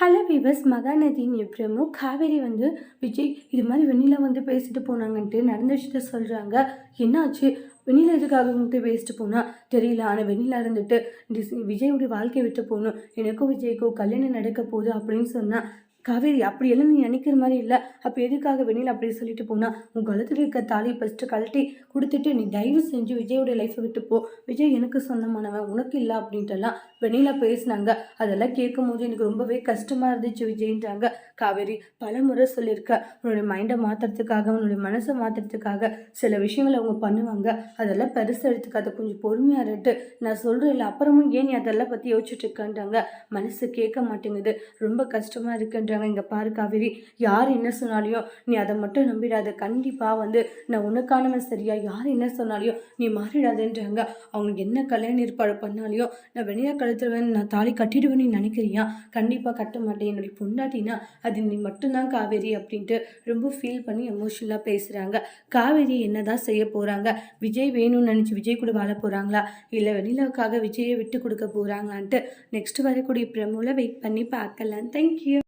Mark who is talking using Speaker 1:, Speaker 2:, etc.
Speaker 1: Hello விவஸ் மகாநதியின் Prabhu Kaveri வந்து விஜய் இது மாதிரி வெண்ணிலா வந்து பேசிட்டு போனாங்கன்ட்டு நடந்த விஷயத்த சொல்கிறாங்க என்னாச்சு? வெண்ணிலா எதுக்காக வந்துட்டு பேசிட்டு போனால் தெரியல. ஆனால் வெண்ணிலா இருந்துட்டு டிஸ்- விஜயோட வாழ்க்கையை விட்டு போகணும். எனக்கும் விஜய்க்கும் கல்யாணம் நடக்க போகுது அப்படின்னு சொன்னால் காவேரி அப்படியெல்லாம் நீ நினைக்கிற மாதிரி இல்லை. அப்போ எதுக்காக வெளியில் அப்படி சொல்லிட்டு போனா? உன் கழுத்தில் இருக்க தாலி ஃபஸ்ட்டு கழட்டி கொடுத்துட்டு நீ தயவு செஞ்சு விஜயோடைய லைஃப்பை விட்டு போ. விஜய் எனக்கு சொந்தமானவன் உனக்கு இல்லை அப்படின்ட்டுலாம் வெளியில் பேசினாங்க. அதெல்லாம் கேட்கும் போது எனக்கு ரொம்பவே கஷ்டமாக இருந்துச்சு விஜய்ன்றாங்க. காவேரி பல முறை சொல்லியிருக்க. உன்னுடைய மைண்டை மாற்றுறதுக்காக உன்னுடைய மனசை மாற்றுறதுக்காக சில விஷயங்களை அவங்க பண்ணுவாங்க. அதெல்லாம் பெருசு எடுத்துக்காத கொஞ்சம் பொறுமையாக இருட்டு. நான் சொல்கிறேன் இல்லை அப்புறமும் ஏன் நீ அதெல்லாம் பற்றி யோசிச்சுட்டு இருக்கேன்றாங்க? மனசு கேட்க மாட்டேங்குது. ரொம்ப கஷ்டமாக இருக்குன்றாங்க இங்கே பாரு காவேரி யார் என்ன சொன்னாலையும் நீ அதை மட்டும் நம்பிடாத. கண்டிப்பாக வந்து நான் உனக்கானவன் சரியா? யார் என்ன சொன்னாலையும் நீ மாறிடாதேன்றாங்க. அவங்க என்ன கல்யாண ஏற்பாடு பண்ணாலையும் நான் வெளியாக கழுத்துருவேன் நான் தாலி கட்டிடுவேன்னு நினைக்கிறியா? கண்டிப்பாக கட்ட மாட்டேன். என்னுடைய பொண்டாட்டினா அது நீ மட்டும்தான் காவேரி அப்படின்ட்டு ரொம்ப ஃபீல் பண்ணி எமோஷனலாக பேசுகிறாங்க காவேரி என்ன தான் செய்ய போகிறாங்க விஜய் வேணும்னு நினச்சி விஜய் கூட வாழ போகிறாங்களா இல்லை வெண்ணிலாவுக்காக விஜயை விட்டு கொடுக்க போகிறாங்களான்ட்டு நெக்ஸ்ட் வரக்கூடிய ப்ரெமோவில் வெயிட் பண்ணி பார்க்கலாம். தேங்க்யூ